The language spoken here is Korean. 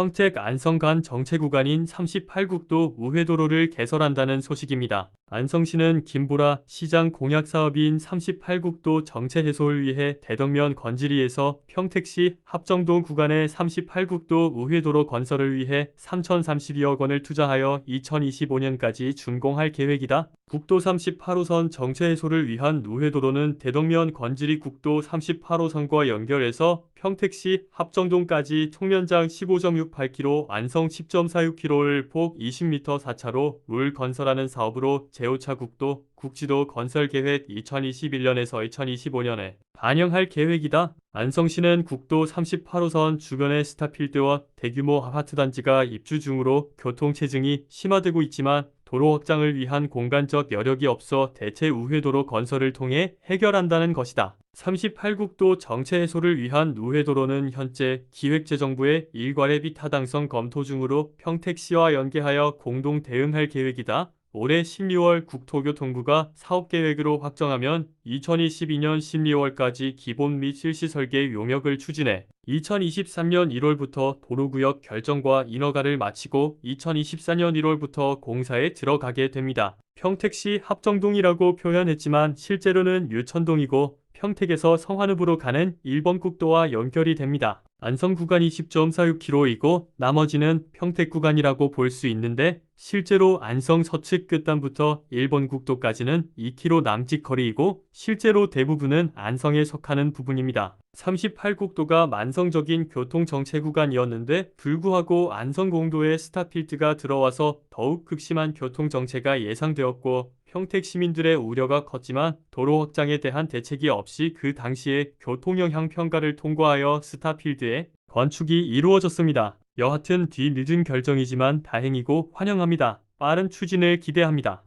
평택 안성 간 정체 구간인 38국도 우회도로를 개설한다는 소식입니다. 안성시는 김보라 시장 공약 사업인 38국도 정체 해소를 위해 대덕면 건지리에서 평택시 합정동 구간의 38국도 우회도로 건설을 위해 3,032억 원을 투자하여 2025년까지 준공할 계획이다. 국도 38호선 정체 해소를 위한 우회도로는 대덕면 건지리 국도 38호선과 연결해서 평택시 합정동까지 총면장 15.68km, 안성 10.46km를 폭 20m 4차로 물 건설하는 사업으로 제5차 국도 국지도 건설 계획 2021년에서 2025년에 반영할 계획이다. 안성시는 국도 38호선 주변의 스타필드와 대규모 아파트 단지가 입주 중으로 교통 체증이 심화되고 있지만 도로 확장을 위한 공간적 여력이 없어 대체 우회도로 건설을 통해 해결한다는 것이다. 38국도 정체 해소를 위한 우회도로는 현재 기획재정부의 일괄회비 타당성 검토 중으로 평택시와 연계하여 공동 대응할 계획이다. 올해 12월 국토교통부가 사업계획으로 확정하면 2022년 12월까지 기본 및 실시 설계 용역을 추진해 2023년 1월부터 도로구역 결정과 인허가를 마치고 2024년 1월부터 공사에 들어가게 됩니다. 평택시 합정동이라고 표현했지만 실제로는 유천동이고 평택에서 성환읍으로 가는 1번 국도와 연결이 됩니다. 안성 구간이 10.46km이고 나머지는 평택 구간이라고 볼 수 있는데 실제로 안성 서측 끝단부터 1번 국도까지는 2km 남짓 거리이고 실제로 대부분은 안성에 속하는 부분입니다. 38국도가 만성적인 교통 정체 구간이었는데 불구하고 안성공도에 스타필드가 들어와서 더욱 극심한 교통 정체가 예상되었고 평택 시민들의 우려가 컸지만 도로 확장에 대한 대책이 없이 그 당시에 교통 영향 평가를 통과하여 스타필드의 건축이 이루어졌습니다. 여하튼 뒤늦은 결정이지만 다행이고 환영합니다. 빠른 추진을 기대합니다.